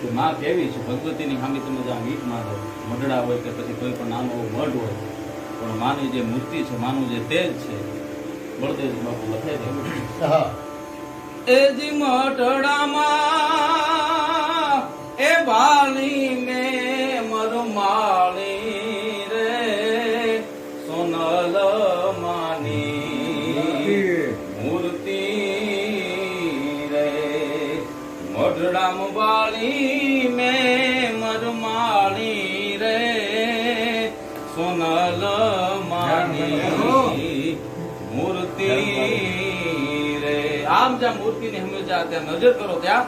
કે માં કેવી છે ભગવતીની સામે તમે જ્યાં વીટ મારો મઢડા હોય કે પછી કોઈ પણ નાનો એવો મઢ હોય પણ માની જે મૂર્તિ છે માનું જે તેજ છે બળદેવ બાપુ લખે છે. એ જી મઢડામાં મઢડામ મેં મરમાણી રે. સોનલ માની મૂર્તિ રે. આમ જ્યાં મૂર્તિ ને હંમેશા ત્યાં નજર કરો ત્યાં.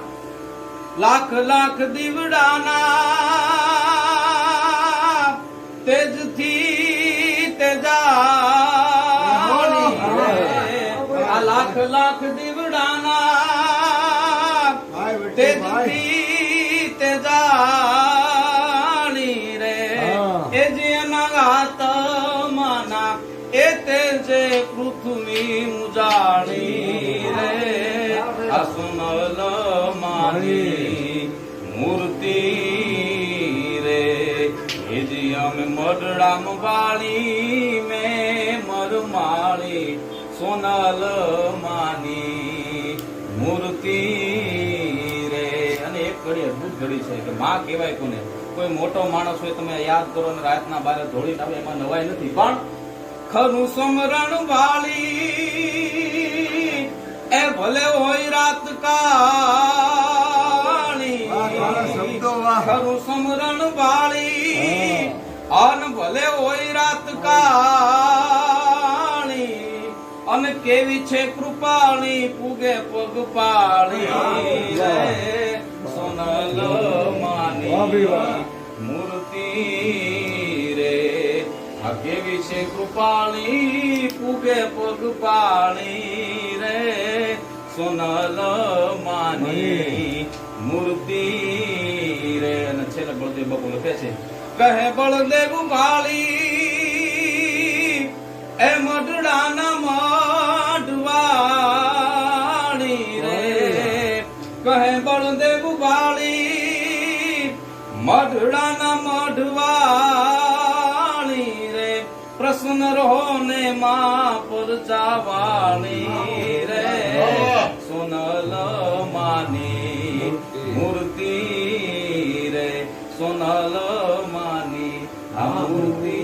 લાખ લાખ દીવડાના તેજથી તેજા. લાખ લાખ દીવડાના તેજથી તેજાની રે. હા. એ જે આત્માના એ તેજે પૃથ્વી મુજાણી રે. આ સુનલ માની મૂર્તિ રે. એ જે અમે મરડામ વાળી મે મરમાળી સોનલ માની મૂર્તિ રે ઘડી અદભુત ઘડી છે કે માં કહેવાય કોને? કોઈ મોટો માણસ હોય તમે યાદ કરો ને રાતના બારે ધોળી આવે એમાં નવાય નથી. પણ ખરું સમરણ વાળી એ ભલે હોય રાત કાળી. ખરું સમરણ વાળી અન ભલે હોય રાત કાળી. અને કેવી છે કૃપાણી પૂગે પગ પાળી. સોનલ છે કૃપાળી પૂગે પગ પાણી રે સોનલ માની મૂર્તિ રે અને છેલ્લે બળદેવ બાપુ લખે છે કહે બળદેવ ભાળી મઢડાના મઢવાણી રે, પ્રસન્ન રહો ને માં પર જાવાળી રે. સોનલ માની મૂર્તિ રે, સોનલ માની આ મૂર્તિ.